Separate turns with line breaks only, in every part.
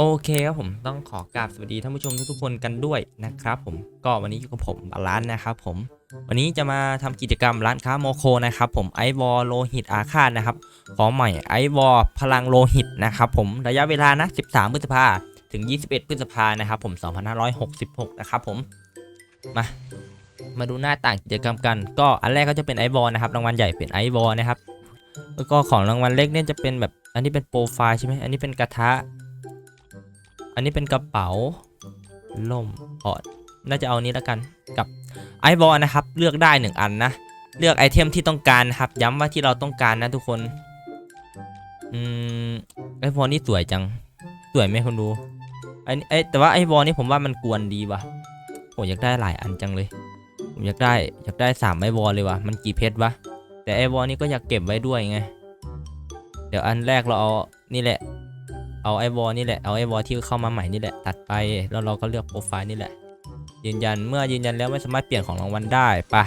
โอเคครับผมต้องขอกราบสวัสดีท่านผู้ชมทุกๆคนกันด้วยนะครับผมก็วันนี้อยู่กับผมบาลานนะครับผมวันนี้จะมาทำกิจกรรมร้านค้าโมโคนะครับผมไอวอลโลหิตอาฆาตนะครับของใหม่ไอวอลพลังโลหิตนะครับผมระยะเวลานะ 13 พฤษภาถึง 21 พฤษภานะครับผม2566 นะครับผมมามาดูหน้าต่างกิจกรรมกัน ก็อันแรกก็จะเป็นไอวอลนะครับรางวัลใหญ่เป็นไอวอลนะครับแล้วก็ของรางวัลเล็กเนี่ยจะเป็นแบบอันนี้เป็นโปรไฟล์ใช่ไหมอันนี้เป็นกระทะ อันนี้เป็นกระเป๋าล่มออดน่าจะเอานี้แล้วกันกับไอบอลนะครับ เลือกได้หนึ่งอันนะ เลือกไอเทมที่ต้องการนะครับ ย้ำว่าที่เราต้องการนะทุกคนอืมไอบอลนี่สวยจัง สวยไหมคนดูไอไอแต่ว่าไอบอลนี่ผมว่ามันกวนดีว่ะผมอยากได้หลายอันจังเลย ผมอยากได้อยากได้สามไอบอลเลยว่ะมันกี่เพชรวะแต่ไอบอลนี่ก็อยากเก็บไว้ด้วยไงเดี๋ยวอันแรกเราเอานี่แหละ เอาไอวอลนี่แหละเอาไอวอลที่เข้ามาใหม่นี่แหละตัดไปแล้วเราก็เลือกโปรไฟล์นี่แหละ ยืนยันเมื่อยืนยันแล้วไม่สามารถเปลี่ยนของรางวัลได้ปะ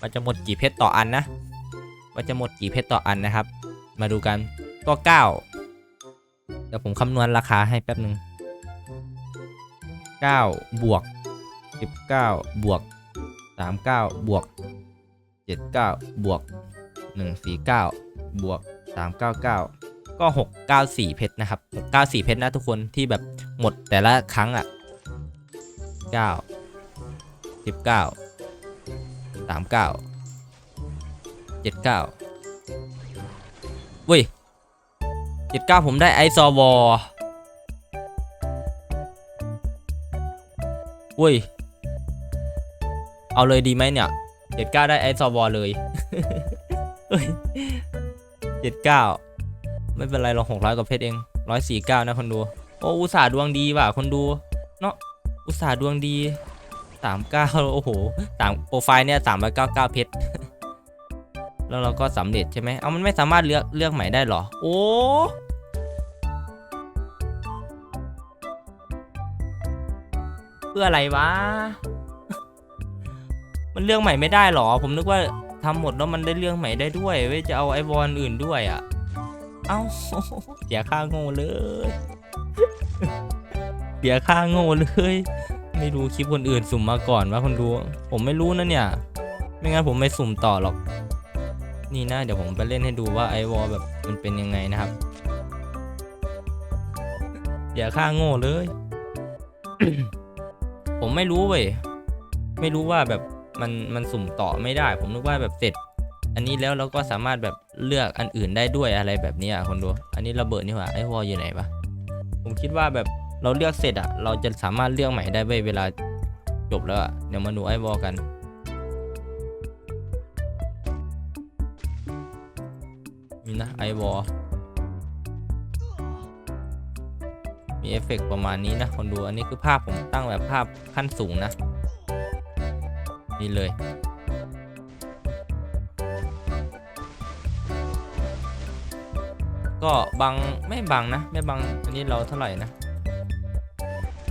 มันจะหมดกี่เพชรต่ออันนะมันจะหมดกี่เพชรต่ออันนะครับ มาดูกันก็9เดี๋ยวผมคำนวณราคาให้แป๊บหนึ่ง9บวก19บวก39บวก79บวก149บวก399 ก็ 694 เพชรนะครับ 694 เพชรนะทุกคนที่แบบหมดแต่ละครั้งอะ9 19 39 79เว้ย79 ผมได้ไอซอวอเว้ย เอาเลยดีไหมเนี่ย 79 ได้ไอซอวอเลยเฮ้ย79 ไม่เป็นไรหรอกหกร้อยกว่าเพชรเองร้อยสี่เก้านะคนดู โอ้อุตส่าห์ดวงดีว่ะคนดู เนาะอุตส่าห์ดวงดีสามเก้าโอ้โหต่างโปรไฟล์เนี่ยสามร้อยเก้าเก้าเพชรแล้วเราก็สำเร็จใช่ไหมเอามันไม่สามารถเลือกเลือกใหม่ได้หรอ โอ้เพื่ออะไรวะ มันเลือกใหม่ไม่ได้หรอ ผมนึกว่าทำหมดแล้วมันได้เลือกใหม่ได้ด้วยเว้ยจะเอาไอวอนอื่นด้วยอะ อ้าเสียค่าโง่เลย เสียค่าโง่เลย ไม่รู้คลิปคนอื่นสุ่มมาก่อนว่าคนดู ผมไม่รู้นะเนี่ย ไม่งั้นผมไม่สุ่มต่อหรอก นี่นะเดี๋ยวผมไปเล่นให้ดูว่าไอวอลแบบมันเป็นยังไงนะครับ เสียค่าโง่เลย ผมไม่รู้เว้ย ไม่รู้ว่าแบบมันมันสุ่มต่อไม่ได้ ผมนึกว่าแบบเสร็จ อันนี้แล้วเราก็สามารถแบบ เลือกอันอื่นได้ด้วยอะไรแบบนี้อะคนดู อันนี้ระเบิดนี่หว่าไอ้วอลอยู่ไหนวะผมคิดว่าแบบเราเลือกเสร็จอะ เราจะสามารถเลือกใหม่ได้เว้ยเวลาจบแล้วอะเดี๋ยวมาดูไอ้วอลกันนี่นะไอวอลมีเอฟเฟกต์ประมาณนี้นะคนดูอันนี้คือภาพผมตั้งแบบภาพขั้นสูงนะ นี่เลย ก็บังไม่บังนะ ไม่บังอันนี้เราเท่าไหร่นะ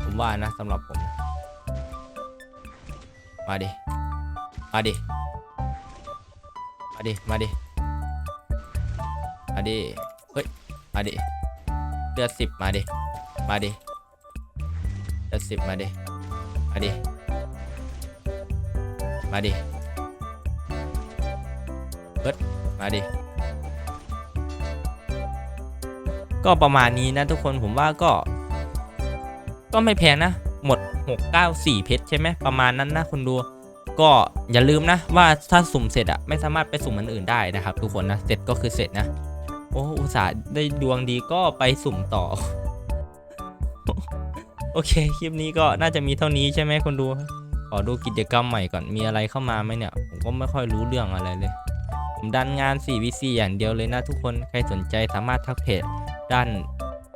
ผมว่านะสำหรับผม มาดิ มาดิ มาดิ มาดิ มาดิ เฮ้ย มาดิเลือดสิบมาดิ มาดิเลือดสิบมาดิ มาดิ มาดิเฮ้ยมาดิ ก็ประมาณนี้นะทุกคนผมว่าก็ ก็ไม่แพงนะ หมด 694 เพชรใช่ไหมประมาณนั้นนะคุณดู ก็อย่าลืมนะว่าถ้าสุ่มเสร็จอะไม่สามารถไปสุ่มอันอื่นได้นะครับ ทุกคนนะเสร็จก็คือเสร็จนะ โอ้อุตส่าห์ได้ดวงดีก็ไปสุ่มต่อ โอเคคลิปนี้ก็น่าจะมีเท่านี้ใช่ไหมคนดูขอดูกิจกรรมใหม่ก่อนมีอะไรเข้ามาไหมเนี่ยผมก็ไม่ค่อยรู้เรื่องอะไรเลย ผมดันงาน 4vc อย่างเดียวเลยนะทุกคนใครสนใจสามารถทักเพจ ด้าน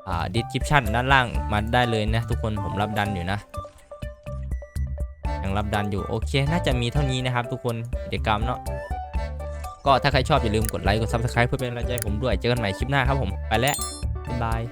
อ่า description ด้านล่างมาได้เลยนะทุกคนผมรับดันอยู่นะยังรับดันอยู่โอเค น่าจะมีเท่านี้นะครับ ทุกคนกิจกรรมเนาะก็ถ้าใครชอบอย่าลืมกดไลค์กด subscribe เพื่อเป็นกำลังใจผมด้วยเจอกันใหม่คลิปหน้าครับผมไปแล้วบ๊ายบาย